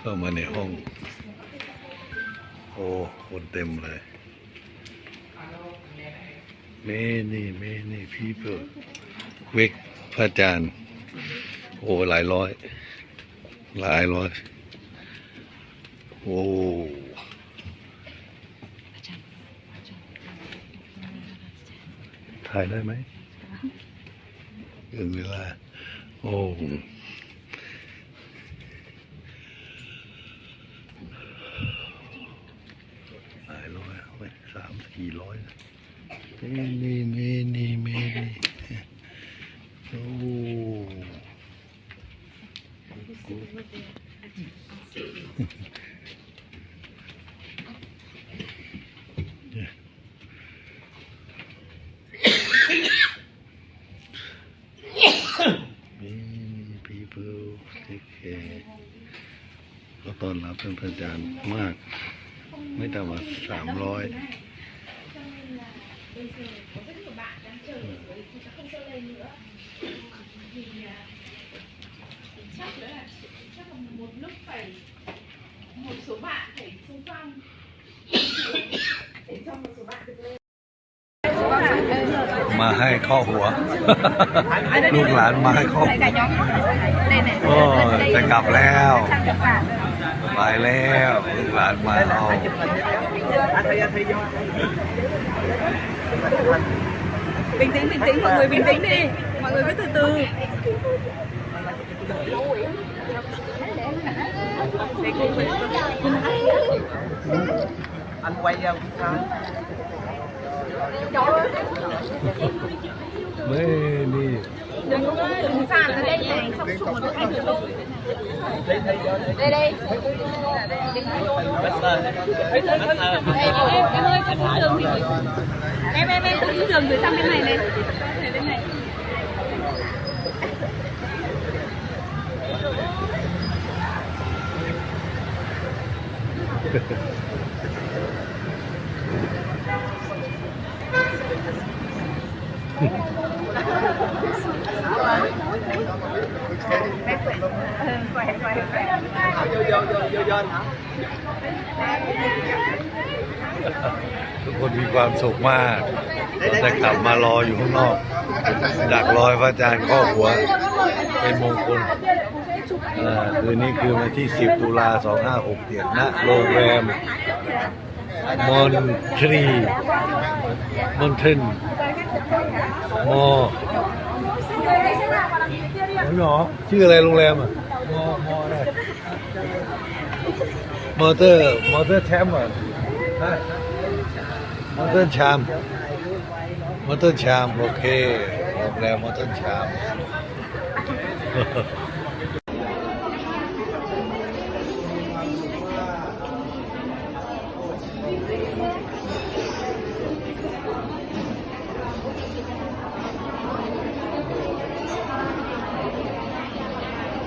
เข้ามาในห้อง โอ้คนเต็มเลย many many people เวกพระอาจารย์ โอ้หลายร้อย หลายร้อย โอ้ถ่ายได้ไหมเกินเวลา โอ้หลายร้อยเอาไป สามสี่ร้อยเมนี่เมนี่นี่โอ้มี people take care ก็ต้อนรับท่านพระอาจารย์มาก ไม่ต่ำกว่าสามร้อย chắc là chắc là một lúc phải một số bạn phải xung phong để cho một số bạn được lên มาให้ข้อหัว ลูกหลานมาให้ข้อหัว đây này โอ้จะกลับแล้วไปแล้วลูกหลานมาเอา bình tĩnh bình tĩnh mọi người bình tĩnh đi. Mọi người cứ từ từ. Anh quay ra mới đi. Đừng có sàn ở đây này xong xuống một cái thử luôn đây đây em ơi con đứng đường thì em em em đứng đường từ sang bên này này bên này Thank you. ทุกคนมีความสุขมากแต่กลับมารออยู่ข้างนอก ดักรอยพระอาจารย์ข้อหัว เป็นมงคลอ่าคืนนี้คือวันที่ 10 ตุลา2567ณโรงแรม มอนทรีมอนเทนมอเหรอชื่ออะไรโรงแรมอะมอมออะไรมอเตอร์มอเตอร์แชมป์อะใช่มอเตอร์ชามมอเตอร์ชามโอเคโรงแรมมอเตอร์ชาม